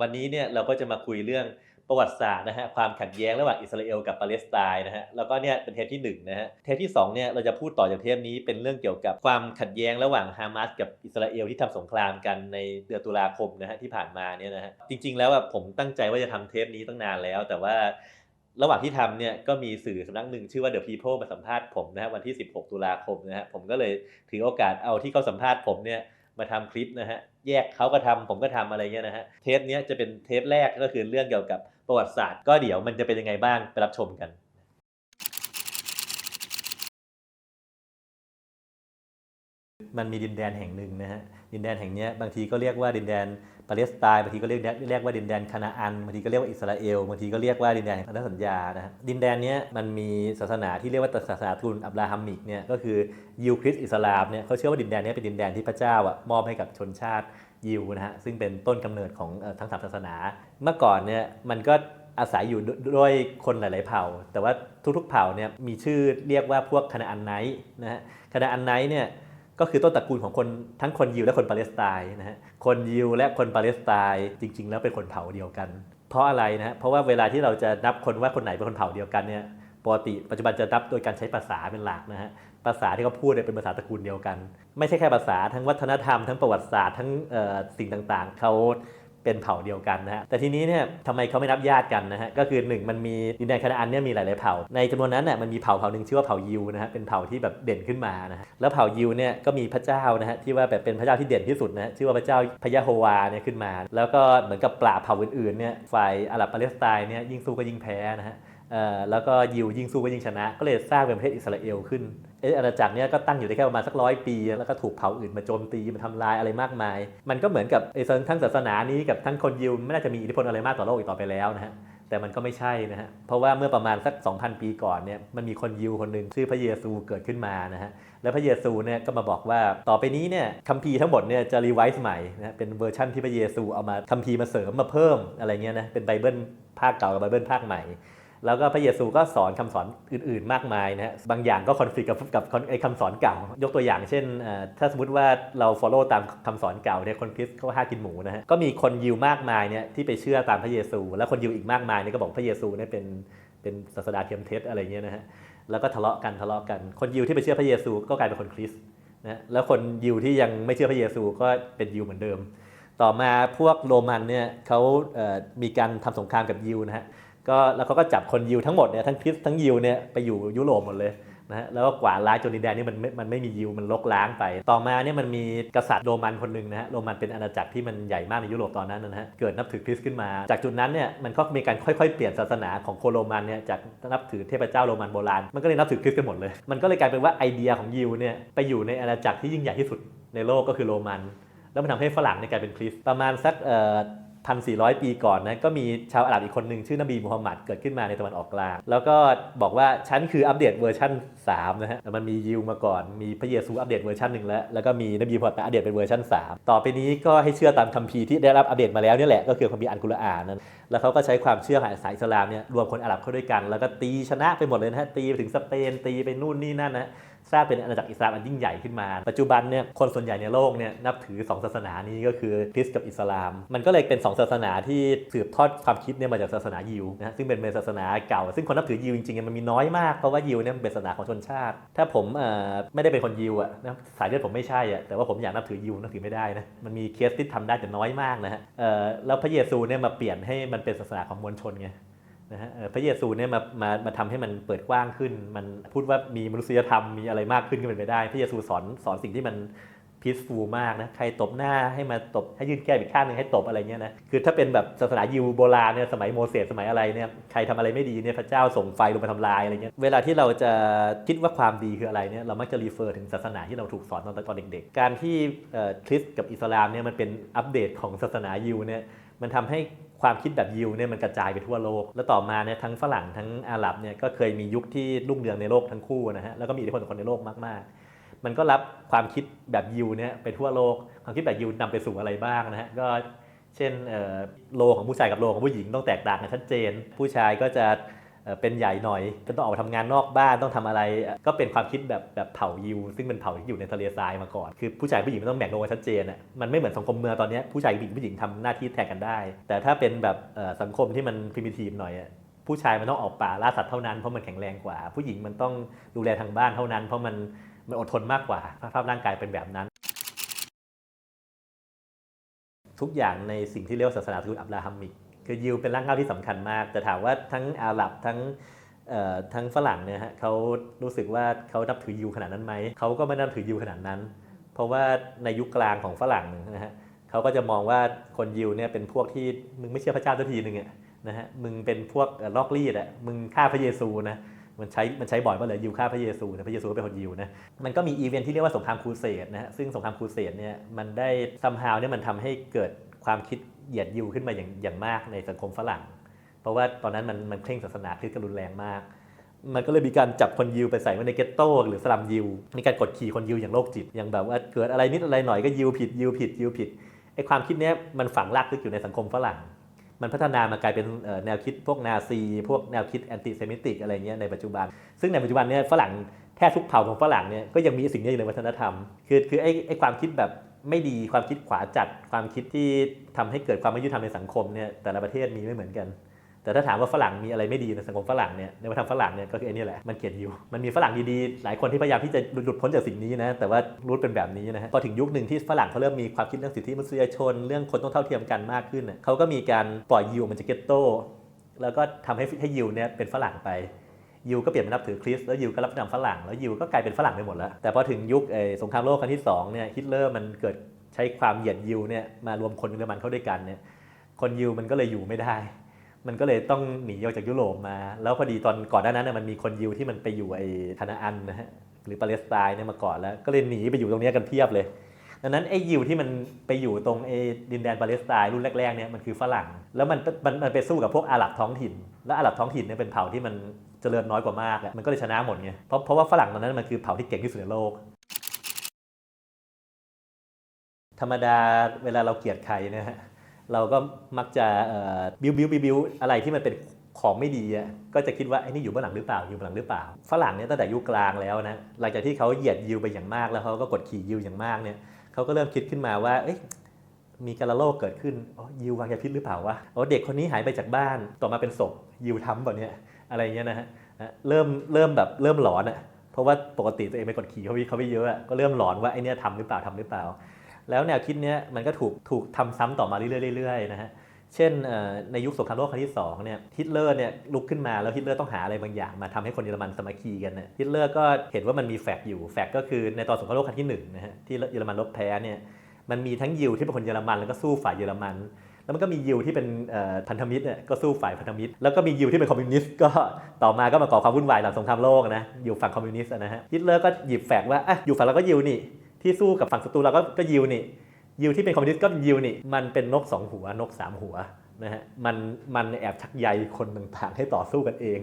วันนี้เนี่ยเราก็จะมาคุยเรื่องประวัติศาสตร์นะฮะความขัดแย้งระหว่างอิสราเอลกับปาเลสไตน์นะฮะแล้วก็เนี่ยเป็นเทปที่หนึ่งนะฮะเทปที่สองเนี่ยเราจะพูดต่อจากเทปนี้เป็นเรื่องเกี่ยวกับความขัดแย้งระหว่างฮามาสกับอิสราเอลที่ทำสงครามกันในเดือนตุลาคมนะฮะที่ผ่านมาเนี่ยนะฮะจริง ๆ แล้วผมตั้งใจว่าจะทำเทปนี้ตั้งนานแล้ว แต่ว่าระหว่างที่ทำเนี่ยก็มีสื่อสำนักหนึ่งชื่อว่า The People มาสัมภาษณ์ผมนะฮะวันที่ 16 ตุลาคมนะฮะผมก็เลยถือโอกาสเอาที่เขาสัมภาษณ์ผมเนี่ยมาทำคลิปนะฮะ แยกเขาก็ทำผมก็ทำอะไรเงี้ยนะฮะเทปนี้จะเป็นเทปแรกก็คือเรื่องเกี่ยวกับประวัติศาสตร์ ก็เดี๋ยวมันจะเป็นยังไงบ้างไปรับชมกันมันมีดินแดนแห่งหนึ่งนะฮะดินแดนแห่งนี้บางทีก็เรียกว่าดินแดน ปาเลสไตน์บางทีก็เรียกเรียกว่าดินแดนคานาอันบางทีก็เรียกว่าอิสราเอลบางทีก็เรียกว่าดินแดนพันธสัญญานะฮะดินแดนนี้มันมีศาสนาที่เรียกว่าศาสนาทูลอับราฮัมมิกเนี่ยก็คือยิวคริสต์อิสลามเนี่ยเขาเชื่อว่าดินแดนนี้เป็นดินแดนที่พระเจ้าอะมอบให้กับชนชาติยิวนะฮะซึ่งเป็นต้นกำเนิดของทั้งสามศาสนา เมื่อก่อนเนี่ยมันก็อาศัยอยู่ด้วยคนหลาย ๆ เผ่า แต่ว่าทุกๆ เผ่าเนี่ยมีชื่อเรียกว่าพวกคานาอันไนท์นะฮะคานาอันไนท์เนี่ย ก็คือต้นตระกูลของคนทั้งคนยิวและคนปาเลสไตน์นะฮะคนยิวและคนปาเลสไตน์จริง ๆ แล้วเป็นคนเผ่าเดียวกัน เพราะอะไรนะฮะเพราะว่าเวลาที่เราจะนับคนว่าคนไหนเป็นคนเผ่าเดียวกันเนี่ยปกติปัจจุบันจะนับโดยการใช้ภาษาเป็นหลักนะฮะภาษาที่เขาพูดเนี่ยเป็นภาษาตระกูลเดียวกัน ไม่ใช่แค่ภาษาทั้งวัฒนธรรมทั้งประวัติศาสตร์ทั้งสิ่งต่างๆเขา เป็นเผ่าเดียวกันนะฮะแต่ทีนี้เนี่ยทำไมเขาไม่นับญาติกันนะฮะก็คือหนึ่งมันมีดินแดนคานาอันเนี่ยมีหลายๆเผ่า ในจำนวนนั้นน่ยมันมีเผ่าเผ่าหนึ่งชื่อว่าเผ่ายิวนะฮะเป็นเผ่าที่แบบเด่นขึ้นมานะฮะแล้วเผ่ายิวเนี่ยก็มีพระเจ้านะฮะที่ว่าแบบเป็นพระเจ้าที่เด่นที่สุดนะฮะชื่อว่าพระเจ้าพระยะโฮวาเนี่ยขึ้นมา แล้วก็เหมือนกับปราบเผ่าอื่นๆเนี่ยฝ่ายอาหรับปาเลสไตน์เนี่ยยิ่งสู้ก็ยิ่งแพ้นะฮะ แล้วก็ยิวยิ่งสู้ก็ยิ่งชนะ ก็เลยสร้างเป็นประเทศอิสราเอลขึ้นเอออาณาจักรเนี้ยก็ตั้งอยู่ได้แค่ประมาณสักร้อยปี แล้วก็ถูกเผ่าอื่นมาโจมตีมาทำลายอะไรมากมาย มันก็เหมือนกับไอ้ทั้งศาสนานี้กับทั้งคนยิวไม่น่าจะมีอิทธิพลอะไรมากต่อโลกอีกต่อไปแล้วนะฮะแต่มันก็ไม่ใช่นะฮะ เพราะว่าเมื่อประมาณสัก 2,000 ปีก่อนเนี่ย มันมีคนยิวคนหนึ่งชื่อพระเยซูเกิดขึ้นมานะฮะ แล้วพระเยซูเนี่ยก็มาบอกว่าต่อไปนี้เนี่ยคัมภีร์ทั้งหมดเนี่ยจะรีไวซ์ใหม่นะฮะเป็นเวอร์ชั่นที่พระเยซูเอามาคัมภีร์มาเสริมมาเพิ่มอะไรเงี้ยนะ เป็นไบเบิลภาคเก่ากับไบเบิลภาคใหม่ แล้วก็พระเยซูก็สอนคำสอนอื่นๆ มากมายนะฮะบางอย่างก็คอนฟ lict กับกับไอ้คำสอนเก่า ยกตัวอย่างเช่น ถ้าสมมติว่าเรา follow ตามคำสอนเก่าเนี่ยคนคริสต์เขาห้ากินหมูนะฮะก็มีคนยิวมากมายเนี่ยที่ไปเชื่อตามพระเยซู แล้วคนยิวอีกมากมายเนี่ยก็บอกพระเยซูเนี่ยเป็นเป็นศาสดาเทียมเท็จอะไรเงี้ยนะฮะแล้วก็ทะเลาะกันทะเลาะกัน คนยิวที่ไปเชื่อพระเยซูก็กลายเป็นคนคริสต์นะฮะแล้วคนยิวที่ยังไม่เชื่อพระเยซูก็เป็นยิวเหมือนเดิม ต่อมาพวกโรมันเนี่ยเขาเอ่อมีการทำสงครามกับยิวนะฮะ ก็แล้วเขาก็จับคนยิวทั้งหมดเนี่ยทั้งคริสทั้งยิวเนี่ยไปอยู่ยุโรปหมดเลยนะฮะแล้วก็กวาดล้างจนดินแดนนี่มันไม่มันไม่มียิวมันลกล้างไป ต่อมาเนี่ยมันมีกษัตริย์โรมันคนหนึ่งนะฮะโรมันเป็นอาณาจักรที่มันใหญ่มากในยุโรปตอนนั้นนะฮะเกิดนับถือคริสต์ขึ้นมา จากจุดนั้นเนี่ยมันก็มีการค่อยๆ เปลี่ยนศาสนาของโคโรมันเนี่ยจากนับถือเทพเจ้าโรมันโบราณมันก็เลยนับถือคริสต์กันหมดเลย มันก็เลยกลายเป็นว่าไอเดียของยิวเนี่ยไปอยู่ในอาณาจักรที่ยิ่งใหญ่ที่สุดในโลกก็คือโรมัน แล้วมันทำให้ฝรั่งเนี่ยกลายเป็นคริสต์ประมาณสัก พันสี่ร้อยปีก่อนนะก็มีชาวอาหรับอีกคนหนึ่งชื่อนบีมูฮัมหมัดเกิดขึ้นมาในตะวันออกกลาง แล้วก็บอกว่าฉันคืออัปเดตเวอร์ชัน3นะฮะแต่มันมียิวมาก่อนมีพระเยซูอัปเดตเวอร์ชันหนึ่งแล้วแล้วก็มีนบีมูฮัมหมัดอัปเดตเป็นเวอร์ชัน3 ต่อไปนี้ก็ให้เชื่อตามคัมภีร์ที่ได้รับอัปเดตมาแล้วเนี่ยแหละก็คือคัมภีร์อัลกุรอานนั้นแล้วเขาก็ใช้ความเชื่อของสายอิสลามเนี่ยรวมคนอาหรับเข้าด้วยกัน แล้วก็ตีชนะไปหมดเลยนะฮะตีไปถึงสเปนตีไปนู่นนี่นั่นนะ สร้างเป็นอาณาจักรอิสลามอันยิ่งใหญ่ขึ้นมา ปัจจุบันเนี่ยคนส่วนใหญ่ในโลกเนี่ยนับถือ 2 ศาสนานี้ก็คือคริสต์กับอิสลาม มันก็เลยเป็น 2 ศาสนาที่สืบทอดความคิดเนี่ยมาจากศาสนายิวนะฮะซึ่งเป็นศาสนาเก่า ซึ่งคนนับถือยิวจริงๆมันมีน้อยมากเพราะว่ายิวเนี่ยเป็นศาสนาของชนชาติ ถ้าผมเอ่อไม่ได้เป็นคนยิวอะนะสายเลือดผมไม่ใช่อะแต่ว่าผมอยากนับถือยิวนับถือไม่ได้นะมันมีเคสที่ทำได้แต่น้อยมากนะฮะเอ่อแล้วพระเยซูเนี่ยมาเปลี่ยนให้มันเป็นศาสนาของมวลชนไง นะฮะพระเยซูเนี่ยมามามาทำให้มันเปิดกว้างขึ้น มันพูดว่ามีมนุษยธรรมมีอะไรมากขึ้นก็เป็นไปได้ พระเยซูสอนสอนสิ่งที่มันพีซฟูลมากนะใครตบหน้าให้มาตบให้ยื่นแก้มอีกข้างหนึ่งให้ตบอะไรเงี้ยนะคือถ้าเป็นแบบศาสนายิวโบราณเนี่ยสมัยโมเสสสมัยอะไรเนี่ยใครทำอะไรไม่ดีเนี่ยพระเจ้าส่งไฟลงมาทำลายอะไรเงี้ยเวลาที่เราจะคิดว่าความดีคืออะไรเนี่ยเรามักจะรีเฟอร์ถึงศาสนาที่เราถูกสอนตอนตอนเด็กๆ การที่คริสต์กับอิสลามเนี่ยมันเป็นอัปเดตของศาสนายิวเนี่ย มันทำให้ความคิดแบบยิวเนี่ยมันกระจายไปทั่วโลก แล้วต่อมาเนี่ยทั้งฝรั่งทั้งอาหรับเนี่ยก็เคยมียุคที่รุ่งเรืองในโลกทั้งคู่นะฮะแล้วก็มีอิทธิพลต่อคนในโลกมากๆ มันก็รับความคิดแบบยิวเนี่ยไปทั่วโลก ความคิดแบบยิวนำไปสู่อะไรบ้างนะฮะก็เช่นเอ่อโลของผู้ชายกับโลของผู้หญิงต้องแตกต่างกันชัดเจน ผู้ชายก็จะ เป็นใหญ่หน่อยก็ต้องออกมาทำงานนอกบ้านต้องทำอะไร ก็เป็นความคิดแบบแบบเผ่ายิว ซึ่งเป็นเผ่าที่อยู่ในทะเลทรายมาก่อน คือผู้ชายผู้หญิงมันต้องแบ่งโลกชัดเจนอะมันไม่เหมือนสังคมเมืองตอนนี้ผู้ชายผู้หญิงผู้หญิงทำหน้าที่แทนกันได้ แต่ถ้าเป็นแบบสังคมที่มันพิมิทีฟหน่อยผู้ชายมันต้องออกป่าล่าสัตว์เท่านั้นเพราะมันแข็งแรงกว่า ผู้หญิงมันต้องดูแลทางบ้านเท่านั้น เพราะมันมันอดทนมากกว่าภาพร่างกายเป็นแบบนั้น ทุกอย่างในสิ่งที่เรียกว่าศาสนาทูตอับราฮัมิก คือยิวเป็นร่างเก้าที่สำคัญมาก แต่ถามว่าทั้งอาหรับทั้งทั้งฝรั่งเนี่ยฮะเขารู้สึกว่าเขานับถือยิวขนาดนั้นไหมเขาก็ไม่นับถือยิวขนาดนั้น เพราะว่าในยุคกลางของฝรั่งนะฮะเขาก็จะมองว่าคนยิวเนี่ยเป็นพวกที่มึงไม่เชื่อพระเจ้าสักทีหนึ่งอะนะฮะมึงเป็นพวกลอกลีดอะมึงฆ่าพระเยซูนะมันใช้มันใช้บ่อยมากเลยยิวฆ่าพระเยซูนะพระเยซูก็เป็นคนยิวนะมันก็มีอีเวนท์ที่เรียกว่าสงครามครูเสดนะฮะซึ่งสงครามครูเสดเนี่ยมันได้ซัมฮาวเนี่ยมันทำให้เกิดความคิด เหยียดยิวขึ้นมาอย่างอย่างมากในสังคมฝรั่ง เพราะว่าตอนนั้นมันมันเคร่งศาสนาคริสต์กันรุนแรงมาก มันก็เลยมีการจับคนยิวไปใส่ไว้ในเกตโต้หรือสลัมยิว มีการกดขี่คนยิวอย่างโรคจิต อย่างแบบว่าเกิดอะไรนิดอะไรหน่อยก็ยิวผิดยิวผิดยิวผิดไอ้ความคิดเนี้ยมันฝังรากลึกอยู่ในสังคมฝรั่ง มันพัฒนามากลายเป็นแนวคิดพวกนาซี พวกแนวคิดแอนติเซมิติกอะไรเงี้ยในปัจจุบัน ซึ่งในปัจจุบันเนี่ยฝรั่งแทบทุกเผ่าของฝรั่งเนี่ยก็ยังมีสิ่งนี้อยู่ในวัฒนธรรม คือคือไอไอความคิดแบบ ไม่ดีความคิดขวาจัดความคิดที่ทำให้เกิดความไม่ยุติธรรมในสังคมเนี่ยแต่ละประเทศมีไม่เหมือนกัน แต่ถ้าถามว่าฝรั่งมีอะไรไม่ดีในสังคมฝรั่งเนี่ยในวัฒนธรรมฝรั่งเนี่ยก็คือไอ้นี่แหละมันเกลียดอยู่มันมีฝรั่งดีๆ หลายคนที่พยายามที่จะหลุดพ้นจากสิ่งนี้นะแต่ว่ารู้เป็นแบบนี้นะฮะพอถึงยุคหนึ่งที่ฝรั่งเขาเริ่มมีความคิดเรื่องสิทธิมนุษยชน เรื่องคนต้องเท่าเทียมกันมากขึ้นน่ะเขาก็มีการปล่อยยิวมันจากเกตโตแล้วก็ทำให้ให้ยิวเนี่ยเป็นฝรั่งไป ยิวก็เปลี่ยนมานับถือคริสต์แล้วยิวก็รับนำฝรั่งแล้วยิวก็กลายเป็นฝรั่งไปหมดแล้ว แต่พอถึงยุคเอ่อสงครามโลกครั้งที่สองเนี่ยฮิตเลอร์มันเกิดใช้ความเหยียดยิวเนี่ยมารวมคนเยอรมันเข้าด้วยกันเนี่ยคนยิวมันก็เลยอยู่ไม่ได้ มันก็เลยต้องหนีออกจากยุโรปมา แล้วพอดีตอนก่อนหน้านั้นนะมันมีคนยิวที่มันไปอยู่ไอ้คานาอันนะฮะหรือปาเลสไตน์เนี่ยมาก่อนแล้ว ก็เลยหนีไปอยู่ตรงนี้กันเพียบเลยดังนั้นไอ้ยิวที่มันไปอยู่ตรงไอ้ดินแดนปาเลสไตน์รุ่นแรกๆเนี่ยมันคือฝรั่ง แล้วมันมันมันไปสู้กับพวกอาหรับท้องถิ่น แล้วอาหรับท้องถิ่นเนี่ยเป็นเผ่าที่มัน เจริญน้อยกว่ามากอะมันก็เลยชนะหมดไงเพราะเพราะว่าฝรั่งตอนนั้นมันคือเผ่าที่เก่งที่สุดในโลก ธรรมดาเวลาเราเกลียดใครเนะฮะเราก็มักจะบิวบิวบิวบิวอะไรที่มันเป็นของไม่ดีอะก็จะคิดว่าไอ้นี่อยู่เบื้องหลังหรือเปล่าอยู่เบื้องหลังหรือเปล่าฝรั่งเนี่ยตั้งแต่ยุคกลางแล้วนะหลังจากที่เขาเหยียดยิวไปอย่างมากแล้วเขาก็กดขี่ยิวอย่างมากเนี่ยเขาก็เริ่มคิดขึ้นมาว่าเอ๊ะมีการะโลกเกิดขึ้นอ๋อยิววางยาพิษหรือเปล่าวะอ๋อเด็กคนนี้หายไปจากบ้านต่อมาเป็นศพยิวทำแบบเนี้ย อะไรเงี้ยนะฮะเริ่มเริ่มแบบเริ่มหลอนอะเพราะว่าปกติตัวเองไปกดขี่เขาไปเขาไปเยอะอะก็เริ่มหลอนว่าไอเนี่ยทำหรือเปล่าทำหรือเปล่า แล้วแนวคิดเนี้ยมันก็ถูกถูกทำซ้ำต่อมาเรื่อยๆเรื่อยนะฮะเช่นในยุคสงครามโลกครั้งที่2เนี่ยฮิตเลอร์เนี่ยลุกขึ้นมาแล้วฮิตเลอร์ต้องหาอะไรบางอย่างมาทำให้คนเยอรมันสมัคคีกันนะฮิตเลอร์ก็เห็นว่ามันมีแฟกอยู่แฟกก็คือในตอนสงครามโลกครั้งที่1นะฮะที่เยอรมันลบแพ้เนี่ยมันมีทั้งยิวที่เป็นคนเยอรมันแล้วก็สู้ฝ่ายเยอรมัน แล้วมันก็มียิวที่เป็นพันธมิตรเนี่ยก็สู้ฝ่ายพันธมิตร แล้วก็มียิวที่เป็นคอมมิวนิสต์ก็ต่อมาก็มาก่อความวุ่นวายหลังสงครามโลกนะอยู่ฝั่งคอมมิวนิสต์นะฮะฮิตเลอร์ก็หยิบแฟกว่าอะอยู่ฝั่งเราก็ยิวนี่ที่สู้กับฝั่งศัตรูเราก็ก็ยิวนี่ยิวที่เป็นคอมมิวนิสต์ก็ยิวนี่มันเป็นนกสองหัวนกสามหัวนะฮะมันมันแอบชักใยคนต่างๆให้ต่อสู้กันเอง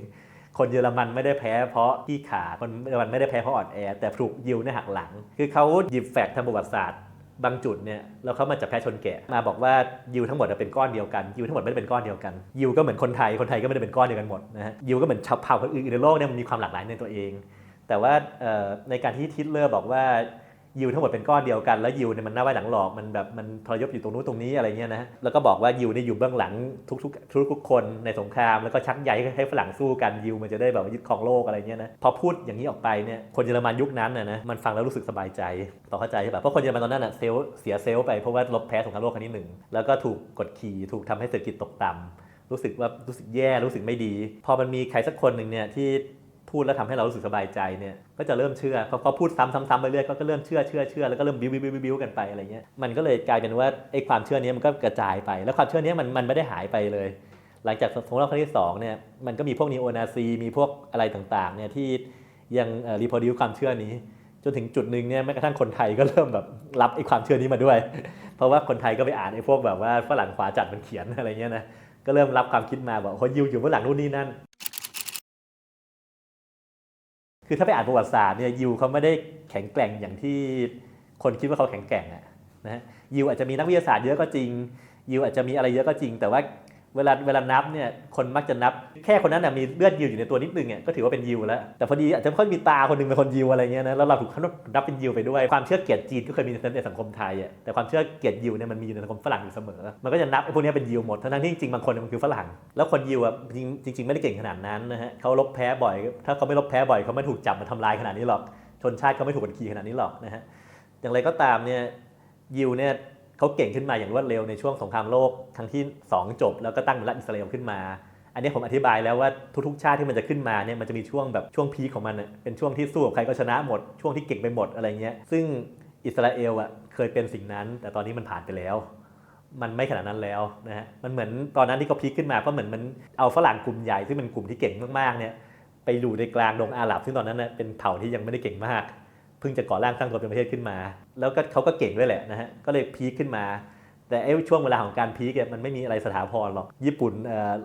คนเยอรมันไม่ได้แพ้เพราะขี้ขาคนเยอรมันไม่ได้แพ้เพราะอ่อนแอ แต่ถูกยิวเนี่ยหักหลัง คือเขาหยิบแฟกต์ทางประวัติศาสตร์ บางจุดเนี่ยแล้วเขามาจับแพ้ชนแกะมาบอกว่ายิวทั้งหมดเป็นก้อนเดียวกันยิวทั้งหมดไม่ได้เป็นก้อนเดียวกันยิวก็เหมือนคนไทยคนไทยก็ไม่ได้เป็นก้อนเดียวกันหมดนะฮะยิวก็เหมือนชาวเผ่าคนอื่นในโลกเนี่ยมันมีความหลากหลายในตัวเอง แต่ว่าในการที่ทิตเลอร์บอกว่า ยิวทั้งหมดเป็นก้อนเดียวกัน แล้วยิวเนี่ยมันหน้าไว้หลังหลอกมันแบบมันทรยศอยู่ตรงนู้นตรงนี้อะไรเงี้ยนะแล้วก็บอกว่ายิวเนี่ยอยู่เบื้องหลังทุกๆทุกคนในสงครามแล้วก็ชักใยให้ฝรั่งสู้กันยิวมันจะได้แบบยึดครองโลกอะไรเงี้ยนะพอพูดอย่างนี้ออกไปเนี่ยคนเยอรมันยุคนั้นนะนะมันฟังแล้วรู้สึกสบายใจต่อเข้าใจใช่ปะเพราะคนเยอรมันตอนนั้นอะเซลเสียเซลไปเพราะว่าลบแพ้สงครามโลกครั้งที่หนึ่งแล้วก็ถูกกดขี่ถูกทำให้เศรษฐกิจตกต่ำรู้สึกว่ารู้สึกแย่รู้สึกไม่ดี พอมันมีใครสักคนหนึ่งเนี่ยที่ พูดแล้วทำให้เรารู้สึกสบายใจเนี่ยก็จะเริ่มเชื่อพอเขาพูดซ้ำๆไปเรื่อยก็เริ่มเชื่อเชื่อเชื่อแล้วก็เริ่มบิ้วบิ้วบิ้วบิ้วกันไปอะไรเงี้ยมันก็เลยกลายเป็นว่าไอ้ความเชื่อนี้มันก็กระจายไป แล้วความเชื่อนี้มันมันไม่ได้หายไปเลย หลังจากสงครามโลกครั้งที่สองเนี่ยมันก็มีพวกนีโอนาซีมีพวกอะไรต่างๆเนี่ยที่ยังรีพอร์ดิวความเชื่อนี้ จนถึงจุดหนึ่งเนี่ยแม้กระทั่งคนไทยก็เริ่มแบบรับไอ้ความเชื่อนี้มาด้วย เพราะว่าคนไทยก็ไปอ่านไอ้พวกแบบว่าฝรั่งขวาจัดมันเขียนอะไรเงี้ยนะก็เริ่มรับความคิดมาบอกคนยิวอยู่เบื้อหลังนู่นนี่นั่น คือถ้าไปอ่านประวัติศาสตร์เนี่ยยิวเขาไม่ได้แข็งแกร่งอย่างที่คนคิดว่าเขาแข็งแกร่งอะนะฮะยิวอาจจะมีนักวิทยาศาสตร์เยอะก็จริง ยิวอาจจะมีอะไรเยอะก็จริง แต่ว่า เวลาเวลานับเนี่ยคนมักจะนับ แค่คนนั้นนะมีเลือดยิวอยู่ในตัวนิดนึงเนี่ยก็ถือว่าเป็นยิวแล้ว แต่พอดีอาจจะค่อยมีตาคนหนึงเป็นคนยิวอะไรเงี้ยนะแล้วเราถูกเขานับเป็นยิวไปด้วยความเชื่อเกียรติจีนก็เคยมีในสังคมไทยอะแต่ความเชื่อเกียรติยิวเนี่ยมันมีอยู่ในสังคมฝรั่งอยู่เสมอ มันก็จะนับไอ้พวกนี้เป็นยิวหมดทั้งที่จริงๆบางคนเนี่ยมันคือฝรั่ง แล้วคนยิวอะจริงจริงไม่ได้เก่งขนาดนั้นนะฮะเขาลบแพ้บ่อย ถ้าเขาไม่ลบแพ้บ่อยเขาไม่ถูกจับมาทำลายขนาดนี้หรอก ชนชาติเขาไม่ถูกกดขี่ขนาดนี้หรอกนะฮะอย่างไรก็ตามเนี่ยยิวเนี่ย เขาเก่งขึ้นมาอย่างรวดเร็วในช่วงสงครามโลกครั้งที่ 2 จบ แล้วก็ตั้งเป็นรัฐอิสราเอลขึ้นมา อันนี้ผมอธิบายแล้วว่าทุกๆชาติที่มันจะขึ้นมาเนี่ยมันจะมีช่วงแบบช่วงพีของมันเป็นช่วงที่สู้กับใครก็ชนะหมด ช่วงที่เก่งไปหมดอะไรเงี้ยซึ่งอิสราเอลอะเคยเป็นสิ่งนั้น แต่ตอนนี้มันผ่านไปแล้ว มันไม่ขนาดนั้นแล้วนะฮะมันเหมือนตอนนั้นที่เขาพีคขึ้นมาก็เหมือนมันเอาฝรั่งกลุ่มใหญ่ซึ่งเป็นกลุ่มที่เก่งมากๆเนี่ยไปอยู่ในกลางดงอาหรับซึ่งตอนนั้นเน่ยเป็นเผ่าที่ยังไม่ได้เก่งมาก เพิ่งจะก่อร่างสร้างตัวเป็นประเทศขึ้นมา แล้วก็เขาก็เก่งด้วยแหละนะฮะก็เลยพีคขึ้นมา แต่ไอ้ช่วงเวลาของการพีคเนี่ยมันไม่มีอะไรสถาพรหรอกญี่ปุ่น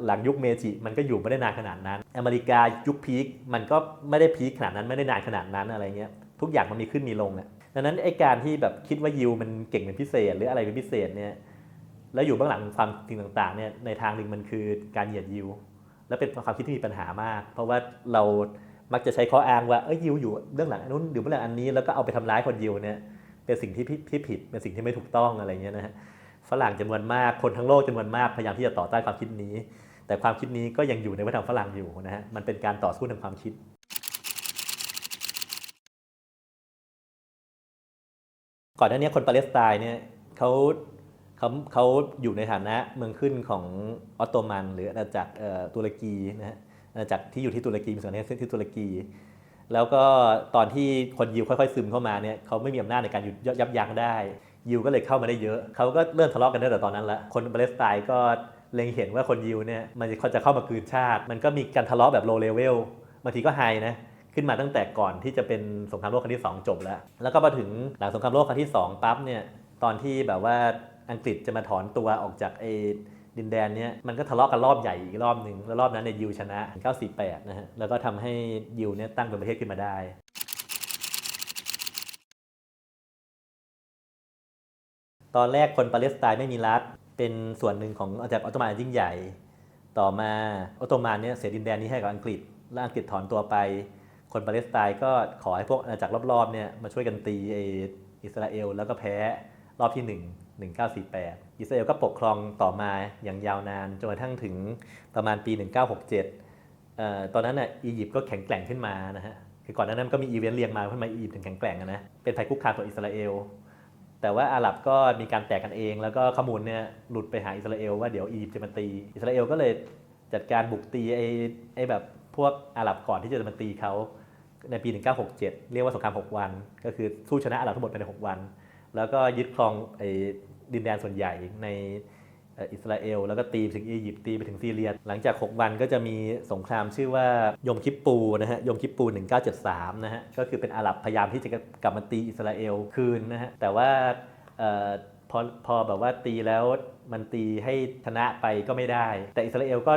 หลังยุคเมจิมันก็อยู่ไม่ได้นานขนาดนั้น อเมริกายุคพีคมันก็ไม่ได้พีคขนาดนั้นไม่ได้นานขนาดนั้นอะไรเงี้ยทุกอย่างมันมีขึ้นมีลงอะดังนั้นไอ้การที่แบบคิดว่ายิวมันเก่งเป็นพิเศษ หรืออะไรเป็นพิเศษเนี่ยแล้วอยู่เบื้องหลังความสิ่งต่างๆเนี่ยในทางหนึ่งมันคือการเหยียดยิว และเป็นความคิดที่มีปัญหามาก เพราะว่าเรา มักจะใช้ข้ออ้างว่าเอ้ยยิวอยู่เรื่องหลังนู้นอยู่เบื้องหลังอันนี้แล้วก็เอาไปทำร้ายคนยิวเนี่ยเป็นสิ่งที่ผิดที่ผิดเป็นสิ่งที่ไม่ถูกต้องอะไรเงี้ยนะฮะฝรั่งจำนวนมากคนทั้งโลกจำนวนมากพยายามที่จะต่อต้านความคิดนี้ แต่ความคิดนี้ก็ยังอยู่ในวัฒนธรรมฝรั่งอยู่นะฮะมันเป็นการต่อสู้ทางความคิดก่อนหน้านี้คนปาเลสไตน์เนี่ยเขาเขาเขาอยู่ในฐานะเมืองขึ้นของออตโตมัน หรืออาณาจักรเออตุรกีนะฮะ อากที่อยู่ที่ตุรกีมีส่วนที่ที่ตุรกี แล้วก็ตอนที่คนยิวค่อยๆซึมเข้ามาเนี่ยเขาไม่มีอำนาจในการหยุดยับยั้งได้ยิวก็เลยเข้ามาได้เยอะ เขาก็เริ่มทะเลาะกันตั้งแต่ตอนนั้นละคนปาเลสไตน์ก็เล็งเห็นว่าคนยิวเนี่ยมันจะเข้ามากลืนชาติ มันก็มีการทะเลาะแบบโลเลเวลบางทีก็ไฮนะขึ้นมาตั้งแต่ก่อนที่จะเป็นสงครามโลกครั้งที่ 2 จบแล้ว แล้วก็มาถึงหลังสงครามโลกครั้งที่ 2 ปั๊บเนี่ยตอนที่แบบว่าอังกฤษจะมาถอนตัวออกจากไอ ดินแดนเนี้ยมันก็ทะเลาะกันรอบใหญ่อีกรอบหนึ่งแล้วรอบนั้นเนี่ยยิวชนะ 948 นะฮะแล้วก็ทำให้ยิวเนี่ยตั้งเป็นประเทศขึ้นมาได้ตอนแรกคนปาเลสไตน์ไม่มีรัฐ เป็นส่วนหนึ่งของอาณาจักรออตโตมันยิ่งใหญ่ ต่อมาออตโตมันเนี่ยเสียดินแดนนี้ให้กับอังกฤษ แล้วอังกฤษถอนตัวไป คนปาเลสไตน์ก็ขอให้พวกอาณาจักรรอบๆเนี่ยมาช่วยกันตีอิสราเอล แล้วก็แพ้รอบที่1 1948 อิสราเอลก็ปกครองต่อมาอย่างยาวนานจนกระทั่งถึงประมาณปี 1967เอ่อตอนนั้นน่ะอียิปต์ก็แข็งแกร่งขึ้นมานะฮะ คือก่อนหน้านั้นก็มีอีเวนต์เรียงมาว่าทำไมอียิปต์ถึงแข็งแกร่งนะ เป็นภัยคุกคามต่ออิสราเอล แต่ว่าอาหรับก็มีการแตกกันเอง แล้วก็ข้อมูลเนี่ยหลุดไปหาอิสราเอลว่าเดี๋ยวอียิปต์จะมาตี อิสราเอลก็เลยจัดการบุกตีไอ้ไอ้แบบพวกอาหรับก่อนที่จะมาตีเขาในปี 1967 เรียกว่าสงคราม 6 วัน ก็คือสู้ชนะอาหรับทั้งหมดภายใน 6 วัน แล้วก็ยึดครองไอ้ดินแดนส่วนใหญ่ในอิสราเอล แล้วก็ตีไปถึงอียิปต์ตีไปถึงซีเรีย หลังจาก 6 วันก็จะมีสงครามชื่อว่ายมคิปปูนะฮะยมคิปปู 1973 นะฮะก็คือเป็นอาหรับพยายามที่จะกลับมาตีอิสราเอลคืนนะฮะแต่ว่าออพอพอแบบว่าตีแล้วมันตีให้ชนะไปก็ไม่ได้ แต่อิสราเอลก็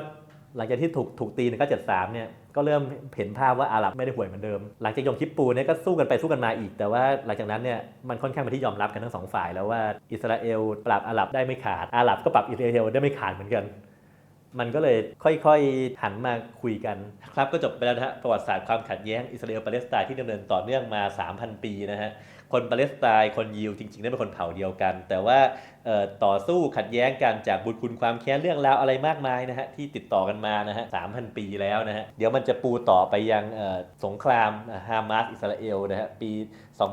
หลังจากที่ถูกถูกตีในก็เจ็ดสามเนี่ยก็เริ่มเห็นภาพว่าอาหรับไม่ได้ห่วยเหมือนเดิม หลังจากยมคิปปูเนี่ยก็สู้กันไปสู้กันมาอีก แต่ว่าหลังจากนั้นเนี่ยมันค่อนข้างเป็นที่ยอมรับกันทั้งสองฝ่ายแล้วว่าอิสราเอลปราบอาหรับได้ไม่ขาดอาหรับก็ปรับอิสราเอลได้ไม่ขาดเหมือนกัน มันก็เลยค่อยๆหันมาคุยกันครับก็จบไปแล้วนะฮะประวัติศาสตร์ความขัดแย้งอิสราเอลปาเลสไตน์ที่ดำเนินต่อเนื่องมา 3,000 ปีนะฮะ คนปาเลสไตน์คนยิวจริงๆได้เป็นคนเผ่าเดียวกัน แต่ว่าต่อสู้ขัดแย้งกันจากบุญคุณความแค้นเรื่องราวอะไรมากมายนะฮะที่ติดต่อกันมานะฮะ3,000ปีแล้วนะฮะเดี๋ยวมันจะปูต่อไปยังสงครามฮามาสอิสราเอลนะฮะปี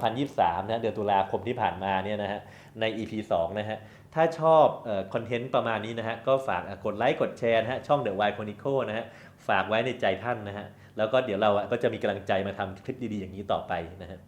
2023นะฮะเดือนตุลาคมที่ผ่านมาเนี่ยนะฮะใน EP 2 นะฮะถ้าชอบคอนเทนต์ประมาณนี้นะฮะก็ฝากกดไลค์กดแชร์นะฮะช่อง The Why Chronicle นะฮะฝากไว้ในใจท่านนะฮะแล้วก็เดี๋ยวเราอะก็จะมีกำลังใจมาทำคลิปดีๆอย่างนี้ต่อไปนะฮะ